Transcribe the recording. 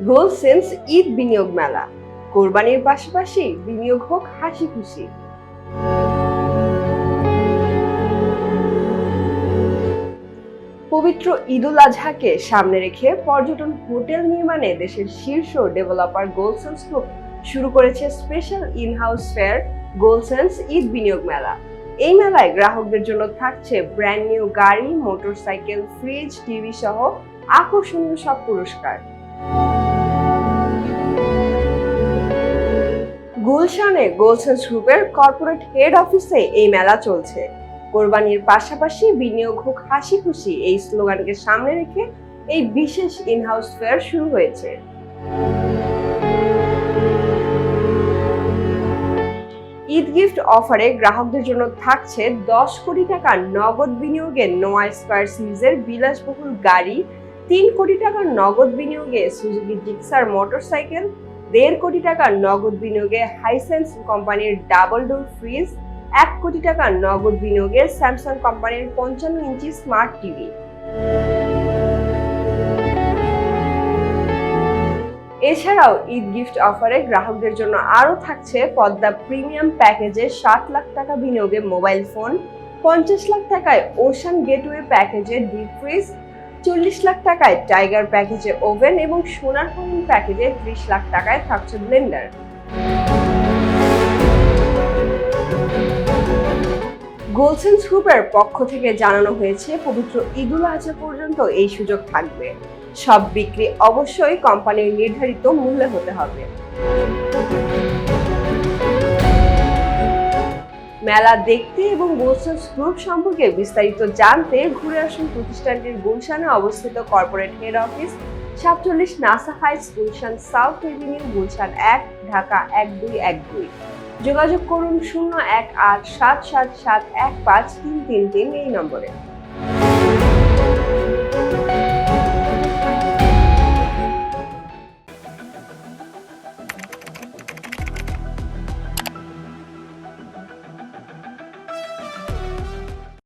গোলসেন্স ঈদ বিনিয়োগ মেলা। কোরবানির পাশাপাশি বিনিয়োগ হোক হাসি খুশি পবিত্র ঈদুল আজহাকে সামনে রেখে পর্যটন হোটেল নির্মাণে দেশের শীর্ষ ডেভেলপার গোলসেন্স গ্রুপ শুরু করেছে স্পেশাল ইনহাউস ফেয়ার গোলসেন্স ঈদ বিনিয়োগ মেলা। এই মেলায় গ্রাহকদের জন্য থাকছে ব্র্যান্ড নিউ গাড়ি, মোটরসাইকেল, ফ্রিজ, টিভি সহ আকর্ষণীয় সব পুরস্কার। গুলশানে গোলসেন্স গ্রুপের কর্পোরেট হেড অফিসে এই মেলা চলছে। কোরবানির পাশাপাশি বিনিয়োগ হোক হাসি খুশি এই স্লোগানকে সামনে রেখে এই বিশেষ ইনহাউস ফেয়ার শুরু হয়েছে। ঈদ গিফট অফারে গ্রাহকদের জন্য থাকছে দশ কোটি টাকা নগদ বিনিয়োগে নোয়া স্কয়ার সিরিজের বিলাসবহুল গাড়ি, তিন কোটি টাকার নগদ বিনিয়োগে সুজুকি জিক্সার মোটরসাইকেল দেড় কোটি টাকার নগদ বিনিয়োগে হাইসেন্স কোম্পানির ডাবল ডোর ফ্রিজ, এক কোটি টাকার নগদ বিনিয়োগে স্যামসাং কোম্পানির পঞ্চান্ন ইঞ্চি স্মার্ট টিভি। এছাড়াও ঈদ গিফট অফারে গ্রাহকদের জন্য আরও থাকছে পদ্মা প্রিমিয়াম প্যাকেজে সাত লাখ টাকা বিনিয়োগে মোবাইল ফোন, পঞ্চাশ লাখ টাকায় ওশান গেটওয়ে প্যাকেজে ডিপ ফ্রিজ চল্লিশ লাখ টাকায় টাইগার প্যাকেজে ওভেন এবং সোনার হরিণ প্যাকেজে ত্রিশ লাখ টাকায় থাকছে ব্লেন্ডার। গোলসেন গ্রুপের পক্ষ থেকে জানানো হয়েছে, পবিত্র ঈদুল আজহা পর্যন্ত এই সুযোগ থাকবে। সব বিক্রি অবশ্যই কোম্পানির নির্ধারিত মূল্যে হতে হবে। মেলা দেখতে এবং গোলসেন্স স্ক্রুপ সম্পর্কে বিস্তারিত জানতে ঘুরে আসুন প্রতিষ্ঠানটির গুলশানে অবস্থিত কর্পোরেট হেড অফিস, সাতচল্লিশ Nassa heights Gulshan south avenue, Gulshan এক, ঢাকা এক দুই এক দুই। যোগাযোগ করুন শূন্য এক আট সাত সাত সাত এক পাঁচ তিন তিন তিন এই নম্বরে।